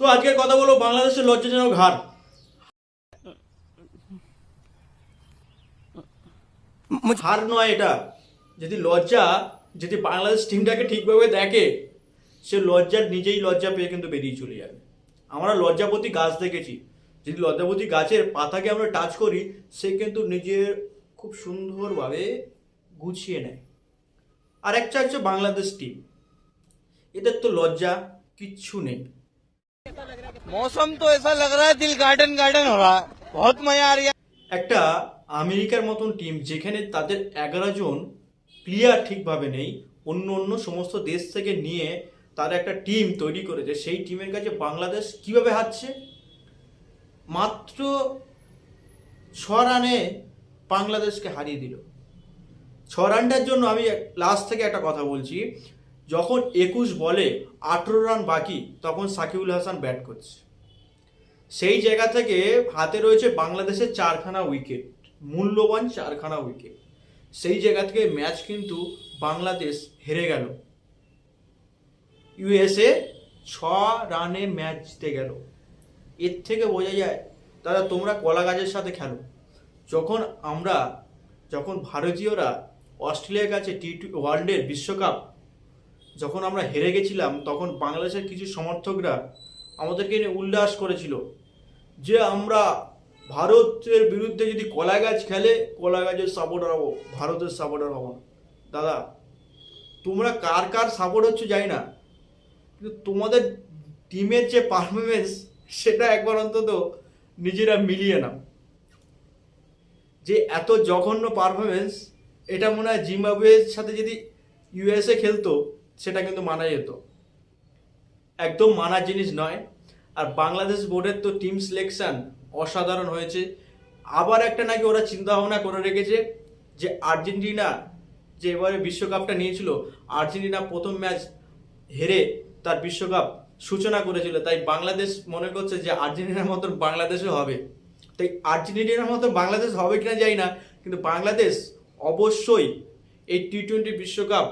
তো আজকে কথা বলব বাংলাদেশের লজ্জাজনক হার। হার নয় এটা। যদি লজ্জা, যদি বাংলাদেশ টিমটাকে ঠিকভাবে দেখে, সে লজ্জার নিজেই লজ্জা পেয়ে কিন্তু বেরিয়ে চলে যাবে। আমরা লজ্জাপতি গাছ দেখেছি। যদি লজ্জাপতি গাছের পাতাকে আমরা টাচ করি, সে কিন্তু নিজের খুব সুন্দরভাবে গুছিয়ে নেয়। আর একটা হচ্ছে বাংলাদেশ টিম এদের তো লজ্জা কিচ্ছু নেই। মৌসুম তো এসা লগ রা দিল গার্ডেন গার্ডেন হো রা বহুত মজা আ রিয়া একটা আমেরিকার মতন টিম যেখানে তাদের এগারো জন প্লেয়ার ঠিকভাবে নেই, অন্য অন্য সমস্ত দেশ থেকে নিয়ে তারা একটা টিম তৈরি করেছে। সেই টিমের কাছে বাংলাদেশ কীভাবে হারছে? মাত্র ছ রানে বাংলাদেশকে হারিয়ে দিল। ছ রানটার জন্য আমি লাস্ট থেকে একটা কথা বলছি। যখন একুশ বলে আঠেরো রান বাকি, তখন সাকিবুল হাসান ব্যাট করছে। সেই জায়গা থেকে হাতে রয়েছে বাংলাদেশের চারখানা উইকেট মূল্যবান চারখানা উইকেট সেই জায়গা থেকে ম্যাচ কিন্তু বাংলাদেশ হেরে গেল। ইউএসএ ছ রানে ম্যাচ জিতে গেল। এর থেকে বোঝা যায়, দাদা তোমরা কলা গাছের সাথে খেলো। যখন আমরা, যখন ভারতীয়রা অস্ট্রেলিয়ার কাছে টি ওয়ার্ল্ডের বিশ্বকাপ যখন আমরা হেরে গেছিলাম, তখন বাংলাদেশের কিছু সমর্থকরা আমাদেরকে নিয়ে উল্লাস করেছিল যে আমরা ভারতের বিরুদ্ধে যদি কলা গাছ খেলে কলা গাছের সাপোর্টার হব, ভারতের সাপোর্টার হব না। দাদা, তোমরা কার কার সাপোর্ট হচ্ছে জানি না, কিন্তু তোমাদের টিমের যে পারফরমেন্স সেটা একবার অন্তত নিজেরা মিলিয়ে নাও। যে এত জঘন্য পারফরমেন্স এটা মনে হয় জিম্বাবুয়ের সাথে যদি ইউএসএ খেলতো সেটা কিন্তু মানা যেত। একদম মানার জিনিস নয়। আর বাংলাদেশ বোর্ডের তো টিম সিলেকশন অসাধারণ হয়েছে। আবার একটা নাকি ওরা চিন্তা ভাবনা করে রেখেছে যে আর্জেন্টিনা যে এবারে বিশ্বকাপটা নিয়েছিল, আর্জেন্টিনা প্রথম ম্যাচ হেরে তার বিশ্বকাপ সূচনা করেছিল। তাই বাংলাদেশ মনে করছে যে আর্জেন্টিনার মতন বাংলাদেশও হবে। তাই আর্জেন্টিনার মতো বাংলাদেশ হবে কিনা জানি না, কিন্তু বাংলাদেশ অবশ্যই এই টি টোয়েন্টি বিশ্বকাপ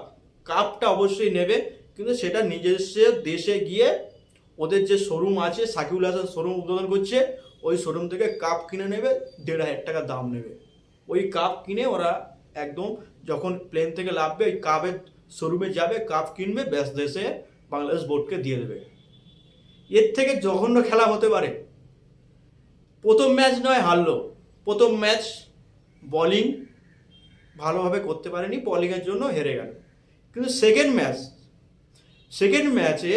কাপটা অবশ্যই নেবে, কিন্তু সেটা নিজস্ব দেশে গিয়ে ওদের যে শোরুম আছে, সাকিবুল হাসান শোরুম উদ্বোধন করছে, ওই শোরুম থেকে কাপ কিনে নেবে, দেড় হাজার টাকা দাম নেবে। ওই কাপ কিনে ওরা একদম যখন প্লেন থেকে লাভবে ওই কাপের শোরুমে যাবে, কাপ কিনবে, ব্যাস দেশে বাংলাদেশ বোর্ডকে দিয়ে দেবে। এর থেকে জঘন্য খেলা হতে পারে। প্রথম ম্যাচ নয়, হারলো। প্রথম ম্যাচ বলিং ভালোভাবে করতে পারেনি বলিংয়ের জন্য হেরে গেল। কিন্তু সেকেন্ড ম্যাচ সেকেন্ড ম্যাচে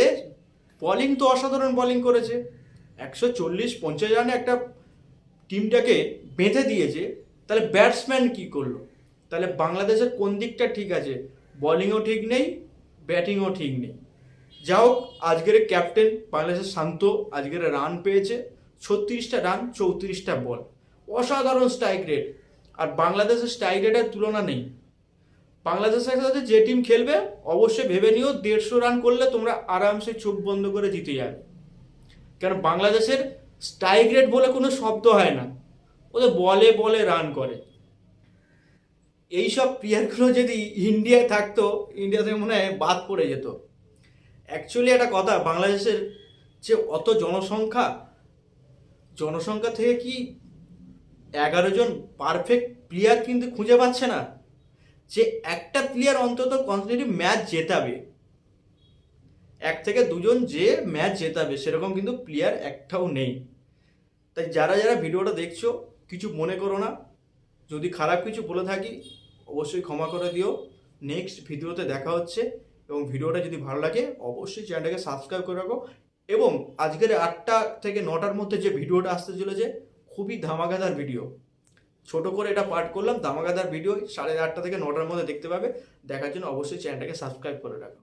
বলিং তো অসাধারণ বলিং করেছে। একশো চল্লিশ, পঞ্চাশ রানে একটা টিমটাকে বেঁধে দিয়েছে। তাহলে ব্যাটসম্যান কি করল? তাহলে বাংলাদেশের কোন দিকটা ঠিক আছে? বলিংও ঠিক নেই ব্যাটিংও ঠিক নেই। যা হোক, আজকের ক্যাপ্টেন বাংলাদেশের শান্ত, আজকের রান পেয়েছে। ছত্রিশটা রান চৌত্রিশটা বল অসাধারণ স্ট্রাইক রেট আর বাংলাদেশের স্ট্রাইক রেটের তুলনা নেই। বাংলাদেশের সাথে যে টিম খেলবে, অবশ্যই ভেবে নিও, দেড়শো রান করলে তোমরা আরামসে চোখ বন্ধ করে জিতে যাবে। কেন বাংলাদেশের স্ট্রাইক রেট বলে কোনো শব্দ হয় না। ওদের বলে বলে রান করে। এইসব প্লেয়ারগুলো যদি ইন্ডিয়ায় থাকতো, ইন্ডিয়া থেকে মনে হয় বাদ পড়ে যেত। অ্যাকচুয়ালি একটা কথা, বাংলাদেশের যে অত জনসংখ্যা জনসংখ্যা থেকে কি এগারো জন পারফেক্ট প্লেয়ার কিন্তু খুঁজে পাচ্ছে না? যে একটা প্লেয়ার অন্তত কন্টিনিউ ম্যাচ জেতাবে। এক থেকে দুজন যে ম্যাচ জেতাবে, সেরকম কিন্তু প্লেয়ার একটাও নেই। তাই যারা যারা ভিডিওটা দেখছ, কিছু মনে করো না। যদি খারাপ কিছু বলে থাকি, অবশ্যই ক্ষমা করে দিও। নেক্সট ভিডিওতে দেখা হচ্ছে এবং ভিডিওটা যদি ভালো লাগে, অবশ্যই চ্যানেলটাকে সাবস্ক্রাইব করে রাখো। এবং আজকের আটটা থেকে নটার মধ্যে যে ভিডিওটা আসতে চলেছে, খুবই ধামাকাদার ভিডিও ছোট করে এটা পার্ট করলাম ধামাকাদার ভিডিও সাড়ে আটটা থেকে নটার মধ্যে দেখতে পাবে। দেখার জন্য অবশ্যই চ্যানেলটাকে সাবস্ক্রাইব করে রাখো।